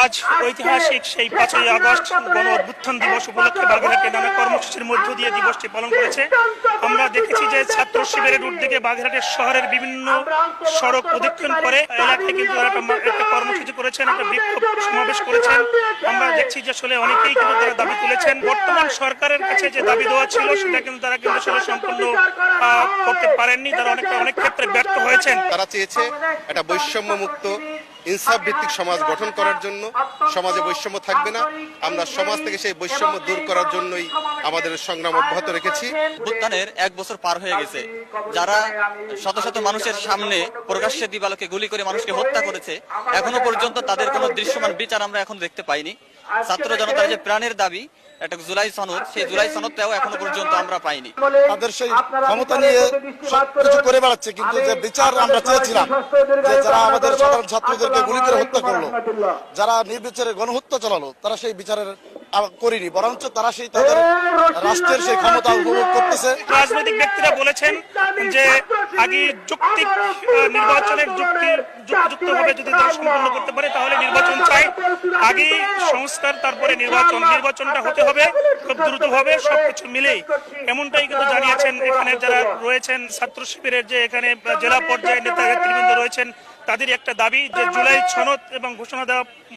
আজ ঐতিহাসিক সেই পাঁচই আগস্ট গণ অভ্যুত্থান দিবস উপলক্ষে বাগেরহাটে নানা কর্মসূচির মধ্য দিয়ে দিবসটি পালন করেছে। আমরা দেখেছি যে ছাত্র শিবিরের উদ্যোগে বাগেরহাটের শহরের বিভিন্ন সড়ক প্রদক্ষিণ করে এলাকায় কিন্তু একটা কর্মসূচি করেছেন, একটা বিক্ষোভ সমাবেশ করেছেন। আমরা দেখছি যে আসলে অনেকেই কিন্তু তারা দাবি তুলেছেন। বর্তমান সরকারের কাছে যে দাবি দেওয়া ছিল, সেটা কিন্তু তারা কিন্তু আসলে সম্পূর্ণ করতে পারেননি। তারা অনেকটা অনেক ক্ষেত্রে ব্যর্থ হয়েছেন। তারা চেয়েছে একটা বৈষম্য মুক্ত ইনসাফ ভিত্তিক সমাজ গঠন করার জন্য সমাজে বৈষম্য থাকবে না। আমরা সমাজ থেকে সেই বৈষম্য দূর করার জন্যই আমাদের সংগ্রাম অব্যাহত রেখেছি। অভ্যুত্থানের এক বছর পার হয়ে গেছে। যারা শত শত মানুষের সামনে প্রকাশ্যে দিবালোকে গুলি করে মানুষকে হত্যা করেছে এখনও পর্যন্ত তাদের কোনো দৃশ্যমান বিচার আমরা এখন দেখতে পাইনি। ছাত্র জনতার যে প্রাণের দাবি একটা জুলাই সনদ সেই জুলাই সনদটাও এখনও পর্যন্ত আমরা পাইনি। তাদের সেই ক্ষমতা নিয়ে সব কিছু করে বেড়াচ্ছে কিন্তু যে বিচার আমরা চেয়েছিলাম যে যারা আমাদের সাধারণ ছাত্রদেরকে গুলি করে হত্যা করল। যারা নির্বিচারে গণহত্যা চালালো তারা সেই বিচারের করেনি বরঞ্চ তারা সেই তাদের রাষ্ট্রের সেই ক্ষমতা উপভোগ করতেছে। রাজনৈতিক ব্যক্তিরা বলেছেন যে আগে যৌক্তিক আহ, নির্বাচনের যুক্তি যদি তারা সম্পন্ন করতে পারে তাহলে নির্বাচন চাই। আগে সংস্কার তারপরে নির্বাচন নির্বাচনটা হতে হবে খুব দ্রুত ভাবে সবকিছু মিলেই। এমনটাই কিন্তু জানিয়েছেন এখানে যারা রয়েছেন ছাত্র শিবিরের যে এখানে জেলা পর্যায়ে নেতা নেতৃবৃন্দ রয়েছেন তাদের একটা দাবি যে জুলাই সনদ এবং ঘোষণা দেওয়া